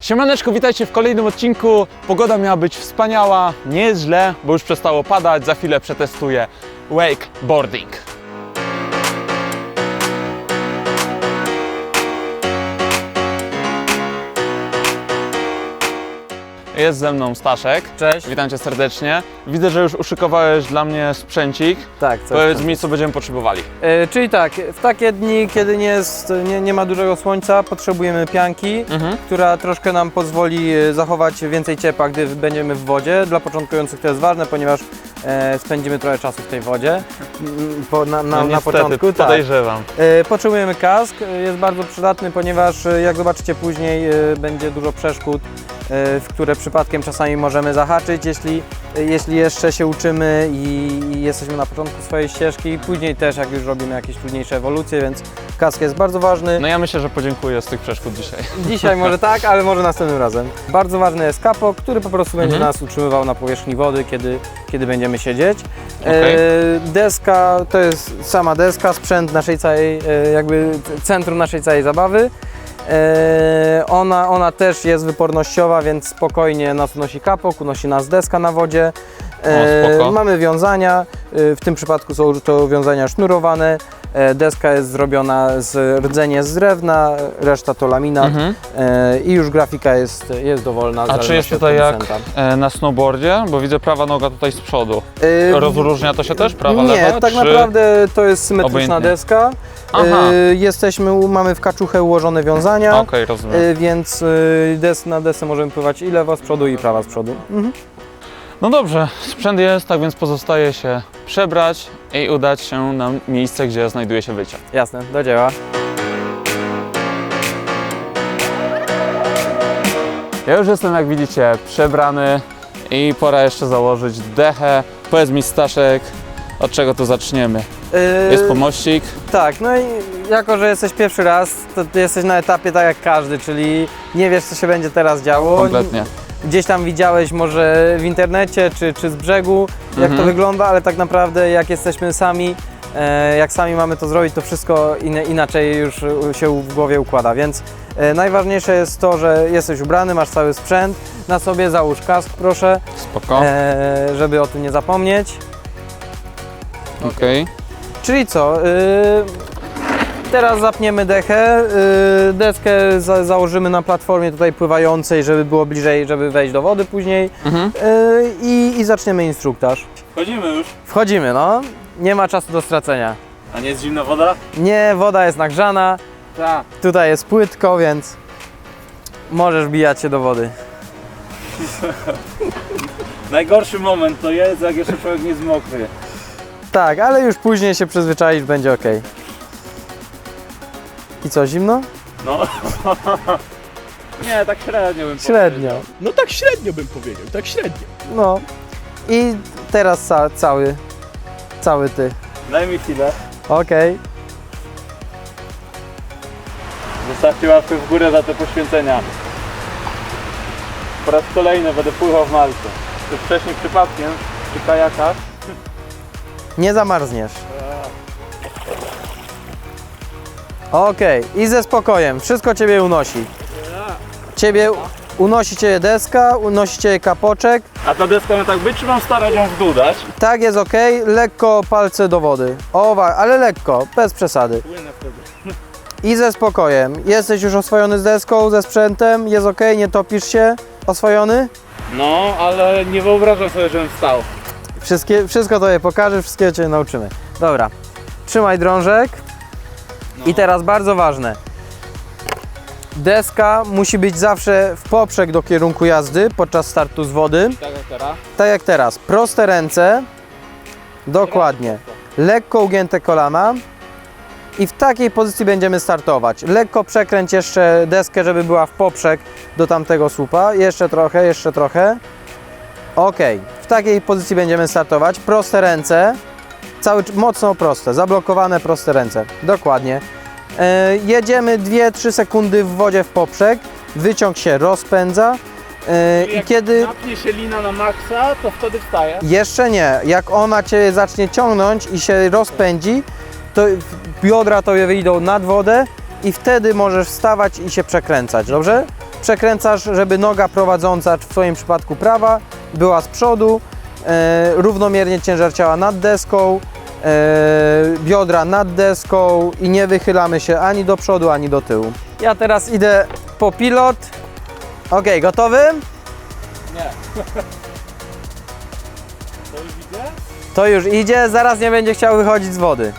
Siemaneczko, witajcie w kolejnym odcinku. Pogoda miała być wspaniała, nie jest źle, bo już przestało padać. Za chwilę przetestuję wakeboarding. Jest ze mną Staszek. Cześć. Witam cię serdecznie. Widzę, że już uszykowałeś dla mnie sprzęcik. Tak, coś Powiedz tam. mi, co będziemy potrzebowali. E, czyli tak, w takie dni, kiedy nie, jest, nie, nie ma dużego słońca, potrzebujemy pianki, Mhm. która troszkę nam pozwoli e, zachować więcej ciepła, gdy będziemy w wodzie. Dla początkujących to jest ważne, ponieważ e, spędzimy trochę czasu w tej wodzie po, na, na, No na niestety, początku. Tak. podejrzewam. E, Potrzebujemy kask, e, jest bardzo przydatny, ponieważ e, jak zobaczycie później e, będzie dużo przeszkód, e, w które przypadkiem czasami możemy zahaczyć, jeśli, e, jeśli jeszcze się uczymy i i jesteśmy na początku swojej ścieżki. Później też jak już robimy jakieś trudniejsze ewolucje, więc kask jest bardzo ważny. No ja myślę, że podziękuję z tych przeszkód dzisiaj. Dzisiaj może tak, ale może następnym razem. Bardzo ważny jest kapok, który po prostu będzie Mhm. nas utrzymywał na powierzchni wody, kiedy, kiedy będziemy siedzieć. Okej. E, deska to jest sama deska, sprzęt naszej całej, e, jakby centrum naszej całej zabawy. E, ona, ona też jest wypornościowa, więc spokojnie nas unosi kapok, unosi nas deska na wodzie. O, spoko. mamy wiązania, w tym przypadku są to wiązania sznurowane. E, Deska jest zrobiona z rdzenie z drewna, reszta to laminat Mhm. e, i już grafika jest, jest dowolna. A czy jest tutaj jak e, na snowboardzie? Bo widzę prawa noga tutaj z przodu. Rozróżnia to się też, prawa, Nie, lewa? tak czy... naprawdę to jest symetryczna obojętnie? deska. Aha, E, jesteśmy, mamy w kaczuchę ułożone wiązania, e, więc e, des, na desce możemy pływać i lewa z przodu i prawa z przodu. Mhm. No dobrze, sprzęt jest, tak więc pozostaje się przebrać i udać się na miejsce, gdzie znajduje się wyciąg. Jasne, do dzieła. Ja już jestem, jak widzicie, przebrany i pora jeszcze założyć dechę. Powiedz mi, Staszek, od czego tu zaczniemy? E, Jest pomościk. Tak, no i jako, że jesteś pierwszy raz, to ty jesteś na etapie tak jak każdy, czyli nie wiesz, co się będzie teraz działo. Kompletnie. Gdzieś tam widziałeś może w internecie czy, czy z brzegu, jak Mhm. to wygląda, ale tak naprawdę jak jesteśmy sami, e, jak sami mamy to zrobić, to wszystko in, inaczej już się w głowie układa. Więc e, najważniejsze jest to, że jesteś ubrany, masz cały sprzęt, na sobie załóż kask proszę, Spoko. e, żeby o tym nie zapomnieć. Okej. Czyli co? Teraz zapniemy dechę. y, deskę za, założymy na platformie tutaj pływającej, żeby było bliżej, żeby wejść do wody później. Mhm. y, i, I zaczniemy instruktaż. Wchodzimy już. Wchodzimy, no. Nie ma czasu do stracenia. A nie jest zimna woda? Nie, woda jest nagrzana. Tak. Tutaj jest płytko, więc możesz bijać się do wody. Najgorszy moment to jest, jak jeszcze człowiek nie jest mokry. Tak, ale już później się przyzwyczaisz, będzie ok. I co, zimno? No. nie, tak średnio bym Średnio. No tak średnio bym powiedział, tak średnio. No. I teraz ca cały, cały ty. powiedział. Daj mi chwilę. Okej. Zostawcie łapkę w górę za te poświęcenia. Po raz kolejny będę pływał w Malcie. Już wcześniej przypadkiem przy kajakach. Nie zamarzniesz. Okej, i ze spokojem. Wszystko ciebie unosi. Ciebie unosi cię deska, unosi cię kapoczek. A ta deska ma tak być, czy mam starać ją w dół dać? Tak jest ok, lekko palce do wody. O, wa- ale lekko, bez przesady. Płynę wtedy. I ze spokojem. Jesteś już oswojony z deską, ze sprzętem, jest ok, nie topisz się. Oswojony? No, ale nie wyobrażam sobie, żebym stał. Wszystkie, wszystko tobie pokażę, wszystkiego cię nauczymy. Dobra, trzymaj drążek. I teraz bardzo ważne. Deska musi być zawsze w poprzek do kierunku jazdy podczas startu z wody. Tak jak teraz. Tak jak teraz. Proste ręce. Dokładnie. Lekko ugięte kolana. I w takiej pozycji będziemy startować. Lekko przekręć jeszcze deskę, żeby była w poprzek do tamtego słupa. Jeszcze trochę, jeszcze trochę. Ok. W takiej pozycji będziemy startować. Proste ręce. Cały, mocno proste. Zablokowane proste ręce. Dokładnie. E, jedziemy 2-3 sekundy w wodzie w poprzek. Wyciąg się rozpędza. E, I Jak kiedy... napnie się lina na maksa, to wtedy wstaje. Jeszcze nie. Jak ona Cię zacznie ciągnąć i się rozpędzi, to biodra Tobie wyjdą nad wodę i wtedy możesz wstawać i się przekręcać, dobrze? Przekręcasz, żeby noga prowadząca, w Twoim przypadku prawa, była z przodu, równomiernie ciężar ciała nad deską, e, biodra nad deską i nie wychylamy się ani do przodu, ani do tyłu. Ja teraz idę po pilot. Ok, gotowy? To już widzę? To już idzie, zaraz nie będzie chciał wychodzić z wody.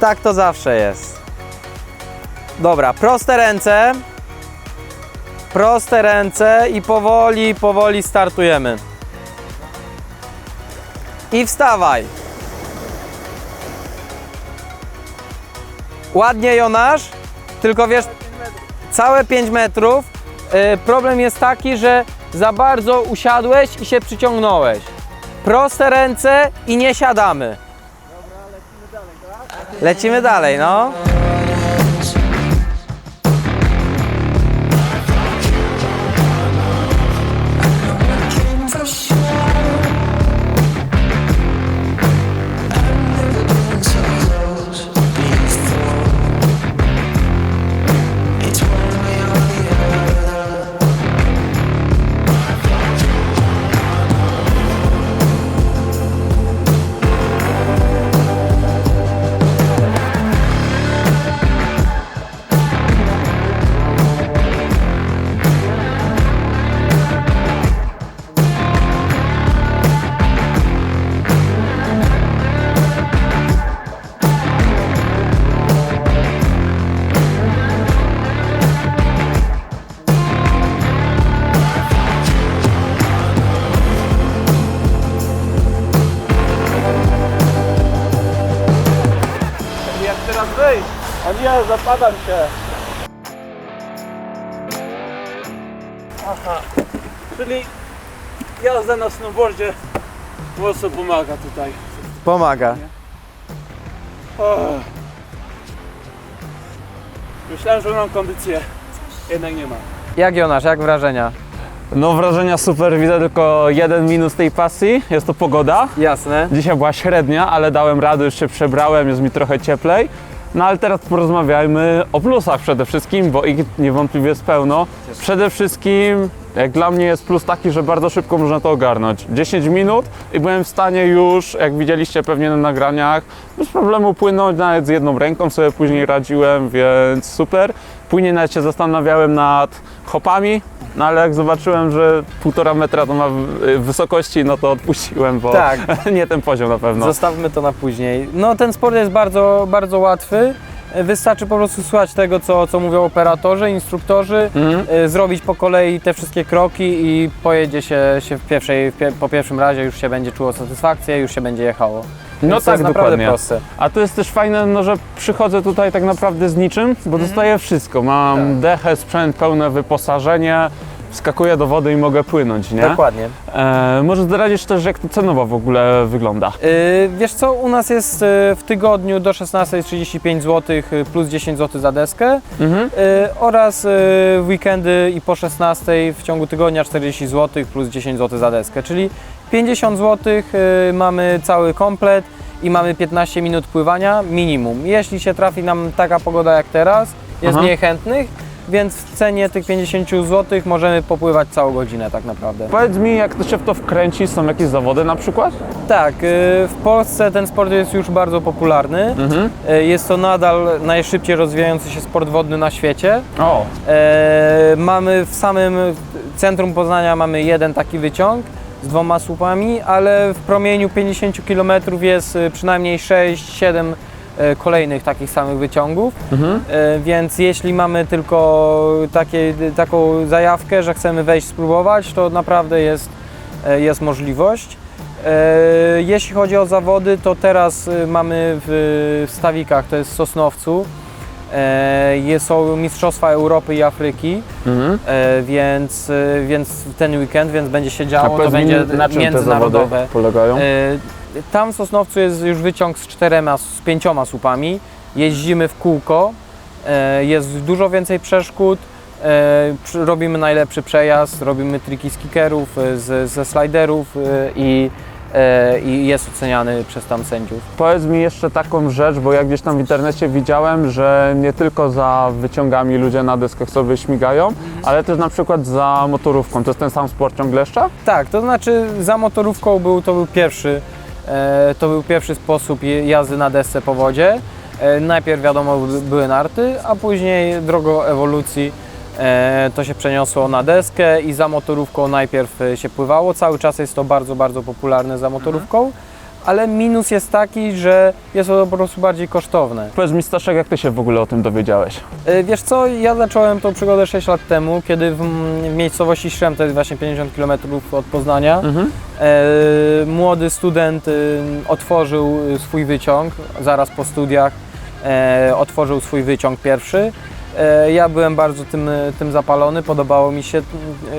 Tak to zawsze jest. Dobra, proste ręce. Proste ręce i powoli, powoli startujemy. I wstawaj. Ładnie, Jonasz. Tylko wiesz, całe 5 metrów. Yy, problem jest taki, że za bardzo usiadłeś i się przyciągnąłeś. Proste ręce i nie siadamy. Lecimy dalej, no. Wyjść? A nie, zapadam się. Aha. Czyli jazda na snowboardzie mocno pomaga tutaj. Pomaga. O. Myślałem, że mam kondycję. Jednak nie ma. Jak Jonasz, jak wrażenia? No wrażenia super, widzę tylko jeden minus tej pasji, jest to pogoda. Jasne. Dzisiaj była średnia, ale dałem radę, już się przebrałem, jest mi trochę cieplej. No ale teraz porozmawiajmy o plusach przede wszystkim, bo ich niewątpliwie jest pełno. Przede wszystkim, jak dla mnie jest plus taki, że bardzo szybko można to ogarnąć. 10 minut i byłem w stanie już, jak widzieliście pewnie na nagraniach, bez problemu płynąć, nawet z jedną ręką sobie później radziłem, więc super. Później nawet się zastanawiałem nad hopami, no ale jak zobaczyłem, że półtora metra to ma w- wysokości, no to odpuściłem, bo Tak. nie ten poziom na pewno. Zostawmy to na później. No ten sport jest bardzo, bardzo łatwy. Wystarczy po prostu słuchać tego, co, co mówią operatorzy, instruktorzy, Mhm. y, zrobić po kolei te wszystkie kroki i pojedzie się, się w pierwszej, po pierwszym razie już się będzie czuło satysfakcję, już się będzie jechało. No Więc to tak, jest naprawdę dokładnie. proste. A to jest też fajne, no, że przychodzę tutaj tak naprawdę z niczym, bo dostaję wszystko. Mam Tak. dechę, sprzęt, pełne wyposażenie, wskakuję do wody i mogę płynąć, nie? Dokładnie. E, może zdradzisz też, jak to cenowo w ogóle wygląda? Y, wiesz co, u nas jest y, w tygodniu do 16.35 zł plus 10 zł za deskę Mhm. y, oraz w weekendy i po 16 w ciągu tygodnia 40 zł plus 10 zł za deskę, czyli 50 zł y, mamy cały komplet i mamy 15 minut pływania minimum. Jeśli się trafi nam taka pogoda jak teraz, jest Aha. mniej chętnych, więc w cenie tych 50 zł możemy popływać całą godzinę tak naprawdę. Powiedz mi, jak to się w to wkręci, są jakieś zawody na przykład? Tak, y, w Polsce ten sport jest już bardzo popularny. Mhm. Y, Jest to nadal najszybciej rozwijający się sport wodny na świecie. O, E, mamy w samym centrum Poznania mamy jeden taki wyciąg z dwoma słupami, ale w promieniu 50 km jest y, przynajmniej 6-7 e, kolejnych takich samych wyciągów. mhm. E, Więc jeśli mamy tylko takie, taką zajawkę, że chcemy wejść, spróbować, to naprawdę jest, jest możliwość. Jeśli chodzi o zawody, to teraz mamy w Stawikach, to jest w Sosnowcu, są Mistrzostwa Europy i Afryki, Mhm. e, więc, e, więc ten weekend, więc będzie się działo, to będzie na czym te międzynarodowe. polegają? E, Tam w Sosnowcu jest już wyciąg z czterema, z pięcioma słupami. Jeździmy w kółko, e, jest dużo więcej przeszkód. e, Robimy najlepszy przejazd, robimy triki z kickerów, e, z, ze sliderów e, i e, i jest oceniany przez tam sędziów. Powiedz mi jeszcze taką rzecz, bo ja gdzieś tam w internecie widziałem, że nie tylko za wyciągami ludzie na deskach sobie śmigają, ale też na przykład za motorówką. To jest ten sam sport ciągle jeszcze? Tak, to znaczy za motorówką był, to był pierwszy, e, to był pierwszy sposób jazdy na desce po wodzie. E, najpierw wiadomo by- były narty, a później drogą ewolucji to się przeniosło na deskę i za motorówką najpierw e, się pływało. Cały czas jest to bardzo, bardzo popularne za motorówką, ale minus jest taki, że jest to po prostu bardziej kosztowne. Powiedz mi Staszek, jak ty się w ogóle o tym dowiedziałeś? E, Wiesz co, ja zacząłem tą przygodę 6 lat temu, kiedy w, w miejscowości Szrem, to jest właśnie 50 km od Poznania, Mhm. E, młody student y, otworzył y, swój wyciąg zaraz po studiach. E, otworzył swój wyciąg pierwszy. E, ja byłem bardzo tym, tym zapalony, podobało mi się,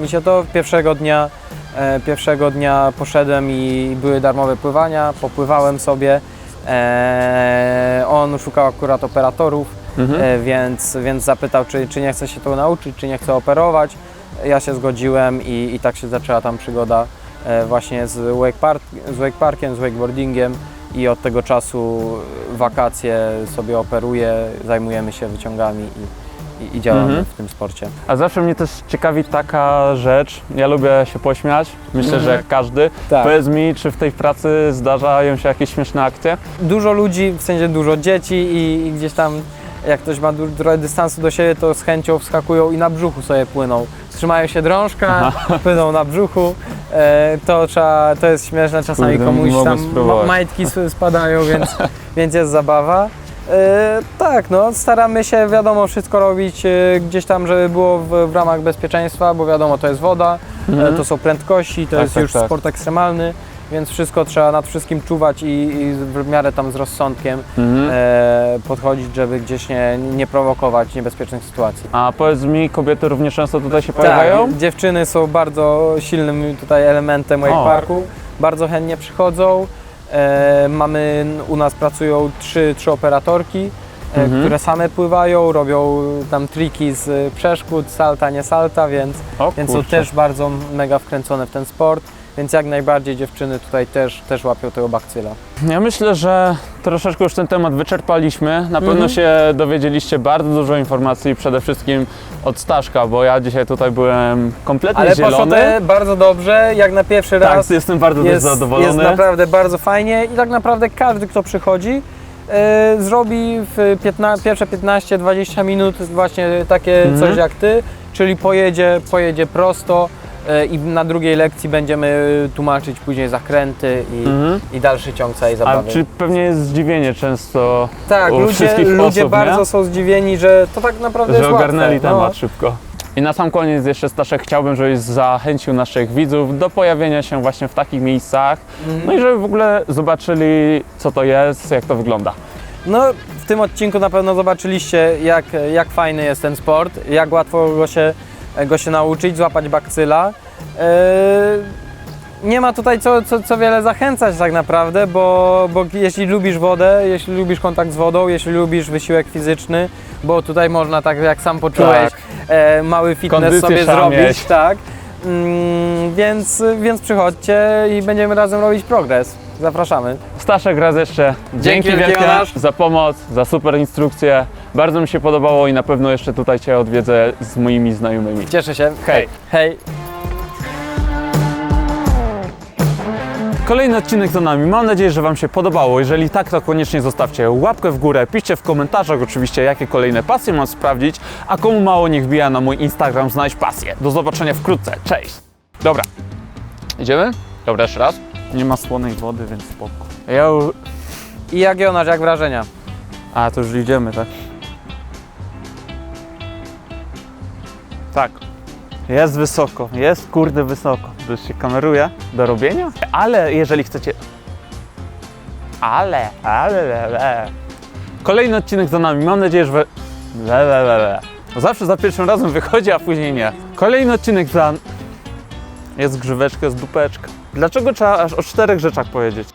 mi się to. Pierwszego dnia, e, pierwszego dnia poszedłem i były darmowe pływania, popływałem sobie. E, on szukał akurat operatorów, Mhm. e, więc, więc zapytał, czy, czy nie chce się to nauczyć, czy nie chce operować. Ja się zgodziłem i, i tak się zaczęła tam przygoda e, właśnie z wake, park, z wake parkiem, z wakeboardingiem i od tego czasu wakacje sobie operuję, zajmujemy się wyciągami i, i, i działamy Mhm. w tym sporcie. A zawsze mnie też ciekawi taka rzecz, ja lubię się pośmiać, myślę, że Mhm. jak każdy. Tak. Powiedz mi, czy w tej pracy zdarzają się jakieś śmieszne akcje? Dużo ludzi, w sensie dużo dzieci i, i gdzieś tam jak ktoś ma trochę dystansu do siebie, to z chęcią wskakują i na brzuchu sobie płyną. Trzymają się drążka, płyną na brzuchu. E, to, trzeba, to jest śmieszne, czasami Kurde, komuś mogę tam spróbować. majtki spadają, więc, więc jest zabawa. E, tak, no staramy się wiadomo wszystko robić e, gdzieś tam, żeby było w, w ramach bezpieczeństwa, bo wiadomo to jest woda, e, to są prędkości, to Tak, jest tak, już tak. sport ekstremalny, więc wszystko trzeba nad wszystkim czuwać i, i w miarę tam z rozsądkiem Mhm. e, podchodzić, żeby gdzieś nie, nie prowokować niebezpiecznych sytuacji. A powiedz mi, kobiety również często tutaj się pojawiają? Tak, dziewczyny są bardzo silnym tutaj elementem O. Parku. Bardzo chętnie przychodzą. E, mamy, u nas pracują trzy, trzy operatorki, e, Mhm. które same pływają, robią tam triki z przeszkód, salta, nie salta, więc, O, więc są kurczę. też bardzo mega wkręcone w ten sport. Więc jak najbardziej dziewczyny tutaj też, też łapią tego bakcyla. Ja myślę, że troszeczkę już ten temat wyczerpaliśmy. Na pewno Mhm. się dowiedzieliście bardzo dużo informacji, przede wszystkim od Staszka, bo ja dzisiaj tutaj byłem kompletnie Ale poszło zielony. to bardzo dobrze, jak na pierwszy Tak, raz. jestem bardzo jest, zadowolony. jest naprawdę bardzo fajnie i tak naprawdę każdy, kto przychodzi, e, zrobi w piętna, pierwsze 15-20 minut właśnie takie Mhm. coś jak ty, czyli pojedzie, pojedzie prosto i na drugiej lekcji będziemy tłumaczyć później zakręty i, Mhm. i dalszy ciąg całej A zabawy. czy pewnie jest zdziwienie często, tak, u ludzie, wszystkich ludzie osób, bardzo nie? są zdziwieni, że to tak naprawdę że jest ogarnęli łatwe. temat szybko? I na sam koniec jeszcze Staszek chciałbym, żebyś zachęcił naszych widzów do pojawienia się właśnie w takich miejscach, Mhm. no i żeby w ogóle zobaczyli co to jest, jak to wygląda. No, w tym odcinku na pewno zobaczyliście, jak, jak fajny jest ten sport, jak łatwo go się, go się nauczyć, złapać bakcyla. Yy, nie ma tutaj co, co, co wiele zachęcać tak naprawdę, bo, bo jeśli lubisz wodę, jeśli lubisz kontakt z wodą, jeśli lubisz wysiłek fizyczny, bo tutaj można, tak jak sam poczułeś, Tak. e, mały fitness Kondycję sobie zrobić, mieć. tak. Mm, więc, więc przychodźcie i będziemy razem robić progres. Zapraszamy. Staszek raz jeszcze dzięki wielkie, wielkie za pomoc, za super instrukcje. Bardzo mi się podobało i na pewno jeszcze tutaj Cię odwiedzę z moimi znajomymi. Cieszę się. Hej. Hej. Kolejny odcinek za nami. Mam nadzieję, że Wam się podobało. Jeżeli tak, to koniecznie zostawcie łapkę w górę. Piszcie w komentarzach oczywiście, jakie kolejne pasje mam sprawdzić, a komu mało niech wbija na mój Instagram Znajdź Pasję. Do zobaczenia wkrótce. Cześć! Dobra. Idziemy? Dobra, jeszcze raz. Nie ma słonej wody, więc spoko. Ja już... I jak Jonasz, jak wrażenia? A, to już idziemy, tak? Tak. Jest wysoko, jest kurde wysoko. Już się kameruje do robienia. Ale jeżeli chcecie... Ale, ale, le, le. Kolejny odcinek za nami. Mam nadzieję, że... we- Le, le, le, le. Zawsze za pierwszym razem wychodzi, a później nie. Kolejny odcinek za... Jest grzyweczka, jest dupeczka. Dlaczego trzeba aż o czterech rzeczach powiedzieć?